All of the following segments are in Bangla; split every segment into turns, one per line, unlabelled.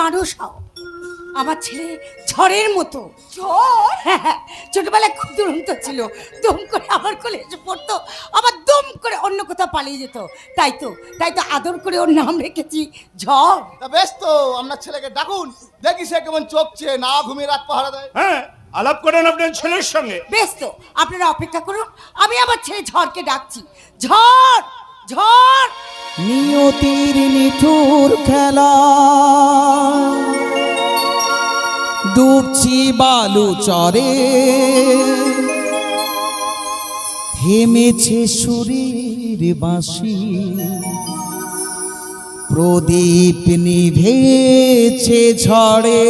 মানুষ হও আমার ছেলে ঝড়ের মতো।
ঝড়?
হ্যাঁ, ছোটবেলায় খুব দুরন্ত ছিল। দম করে আমার কোলে এসে পড়তো। আবার দম করে অন্য কোথাও পালিয়ে যেত। তাই তো তাই তো আদর করে ওর নাম রেখেছি ঝড়।
তা বেশ তো আপনার ছেলেকে ডাকুন। দেখি সে কেমন চোখছে না ঘুমিয়ে রাত পাহারা দেয়।
হ্যাঁ আলাপ করেন আপনার ছেলের সঙ্গে।
বেশ তো আপনারা অপেক্ষা করুন। আমি আমার ছেলে ঝড়কে ডাকছি। ঝড়! ঝড়।
নিয়তির নিঠুর খেলা। ডুবছি বালু চরে। থেমেছে সুরের বাঁশি। প্রদীপ নিভেছে ঝড়ে।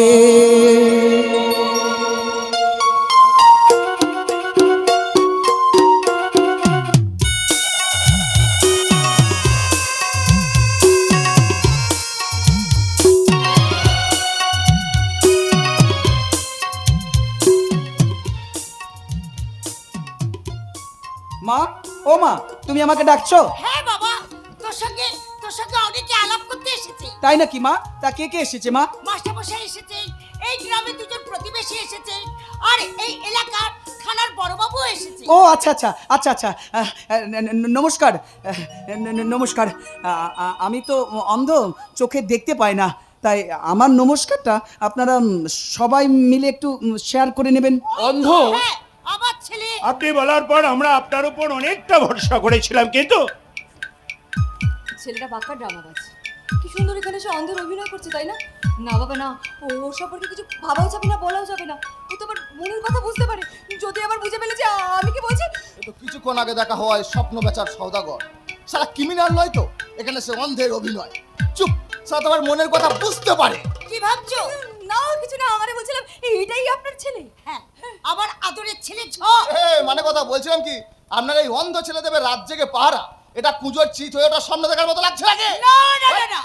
মা ও মা তুমি আমাকে ডাকছো?
হ্যাঁ বাবা তোর সঙ্গে তোর সঙ্গে অনেকে আলাপ করতে এসেছে।
তাই নাকি মা? তা কে কে এসেছে মা?
মাস্টারমশাই এসেছে এই গ্রামে দুজন প্রতিবেশী এসেছে আর এই এলাকার থানার বড়বাবু এসেছে।
ও আচ্ছা আচ্ছা আচ্ছা আচ্ছা আহ, ন- ন- নমস্কার আহ, ন- ন- নমস্কার আ- আ- আমি তো অন্ধ চোখে দেখতে পাই না তাই আমার নমস্কারটা আপনারা উম, সবাই মিলে একটু শেয়ার করে নেবেন।
অন্ধ?
হ্যাঁ আমার ছেলে।
আপনি বলার পর আমরা আপনার উপর অনেকটা ভরসা করেছিলাম কিন্তু
ছেলেটা বাক্কা ড্রামা গাছ কি সুন্দর এখানে সে অন্ধের অভিনয় করছে তাই না? না বাবা না। ও ওর সম্পর্কে কিছু ভাবাও যাবে না বলাও যাবে না। ও তো আবার মনের কথা বুঝতে পারে। যদি আবার বুঝে ফেলেছে আ- আমি কি বলছি?
তো কিছুক্ষণ আগে দেখা হয় স্বপ্ন বেচার সৌদাগর সারা ক্রিমিনাল নয় তো এখানে সে অন্ধের অভিনয়। চুপ সারা তোমার মনের কথা বুঝতে পারে।
কি ভাবছ?
না কিছু না আমারে বলছিলাম এইটাই আপনার ছেলে?
হ্যাঁ আমার আদরের ছেলে ঝড়
এ মানে কথা বলছিলাম কি? আপনার এই অন্ধ ছেলে দেবে রাত জেগে পাহারা এটা কুজোর চিত হয়ে ওটা স্বপ্ন দেখার মতো লাগছে নাকি?
না না না না।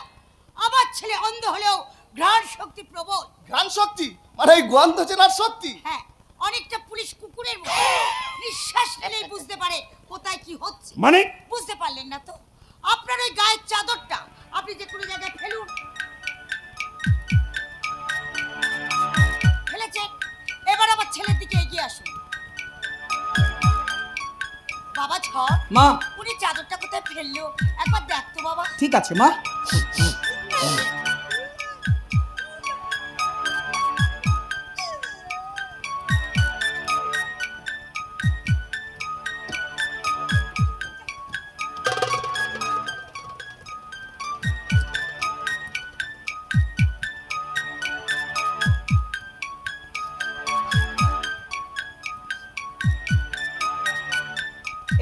আমার ছেলে অন্ধ হলেও ঘ্রাণ শক্তি প্রবল।
ঘ্রাণ শক্তি? মানে এই গন্ধ চেনার শক্তি?
হ্যাঁ অনেকটা পুলিশ কুকুরের মতো। নিঃশ্বাস নিলেই বুঝতে পারে কোথায় কি হচ্ছে।
মানে?
বুঝতে পারলেন না তো? আপনার ওই গায়ের চাদরটা আপনি যে কোনো জায়গায় ফেলুন।
মা।
উনি চাদরটা কোথায় ফেলল? একবার দেখ তো বাবা।
ঠিক আছে মা।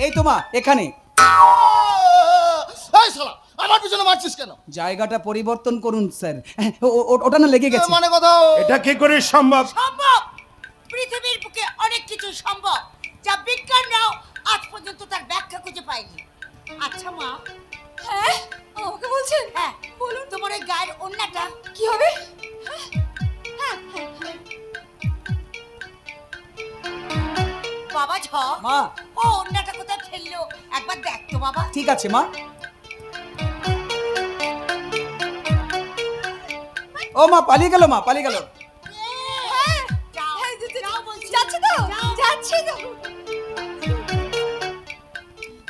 এই তো মা এখানে।
এই শালা আমার পিছনে মারছিস কেন?
জায়গাটা পরিবর্তন করুন স্যার। ওটা না লেগে গেছে।
মানে কথা
এটা কি করে সম্ভব?
সম্ভব! পৃথিবীর বুকে অনেক কিছু সম্ভব যা বিজ্ঞানরাও আজ পর্যন্ত তার ব্যাখ্যা খুঁজে পায়নি। আচ্ছা মা।
হ্যাঁ আমাকে বলছেন?
হ্যাঁ বলুন। তোমার ওই গায়ের অন্যটা
কি হবে?
বাবা ঝড়
মা।
ও অন্যটা কোথায় ফেলল? একবার দেখ তো বাবা।
ঠিক আছে মা। ও মা পালিয়ে গেল মা পালিয়ে গেল।
হ্যাঁ, যাও,
হ্যাঁ, যে- যে-
যাও বলছি।
যাচ্ছে তো? যাচ্ছি তো।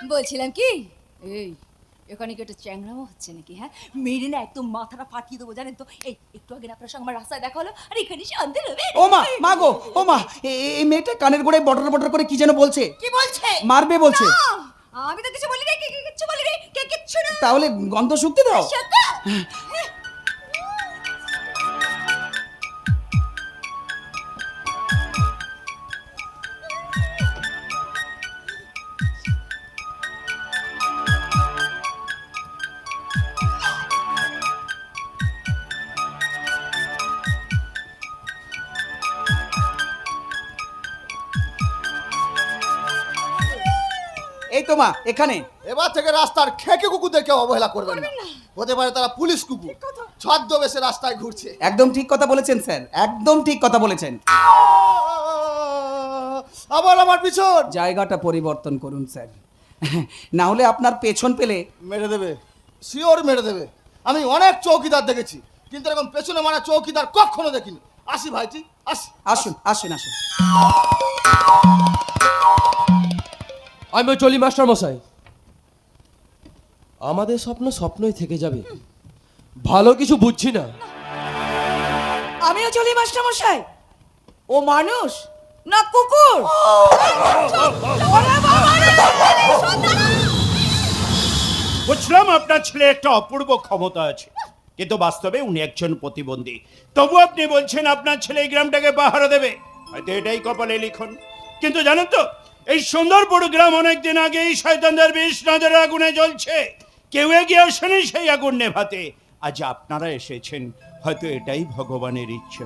বলছিলাম কি? এই এখানে কি একটা চ্যাংরামো হচ্ছে নাকি হ্যাঁ? মেরে না একদম মাথাটা ফাটিয়ে দেবো জানেন তো? এই একটু আগে আপনার সঙ্গে আমার রাস্তায় দেখা হলো আর এখানে শান্তি হবে
ও মা মা গো ও মা এই মেয়েটা কানের গোড়ায় বটর বটর করে কি যেন বলছে?
কি বলছে?
মারবে বলছে।
আমি তো কিছু বলি রে কিচ্ছু বলি রে কে কিচ্ছু না।
তাহলে গন্ধ শুকতে দাও। এই তো মা এখানে।
এবার থেকে রাস্তার খেকে কুকুরদেরকে অবহেলা করবেন না। হতে পারে তারা পুলিশ কুকুর ছদ্মবেশে রাস্তায় ঘুরছে।
একদম ঠিক কথা বলেছেন স্যার। একদম ঠিক কথা বলেছেন।
আবার আমার পিছন।
জায়গাটা পরিবর্তন করুন স্যার। না হলে আপনার পেছন পেলে
মেরে দেবে। শিওর মেরে দেবে। আমি অনেক চৌকিদার দেখেছি কিন্তু এরকম পেছনে মারা চৌকিদার কখনো দেখিনি। আসি ভাইটি আসি
আসুন। আসুন আসুন।
আমি চলি মাস্টার মশাই। আমাদের স্বপ্ন স্বপ্নই থেকে যাবে। ভালো কিছু বুঝছি না।
আমিও চলি মাস্টার মশাই। ও মানুষ না কুকুর?
বুঝলাম আপনার ছেলে একটা অপূর্ব ক্ষমতা আছে। কিন্তু বাস্তবে উনি একজন প্রতিবন্ধী। তবু আপনি বলছেন আপনার ছেলে এই গ্রামটাকে পাহারা দেবে। হয়তো এটাই কপালে লিখন। কিন্তু জানেন তো এই সুন্দরপুর গ্রাম অনেকদিন আগে এই শয়তানদের বিষ নজরে আগুনে জ্বলছে। কেউ এগিয়ে আসেনি সেই আগুন নেভাতে। আজ আপনারা এসেছেন, হয়তো এটাই ভগবানের ইচ্ছা।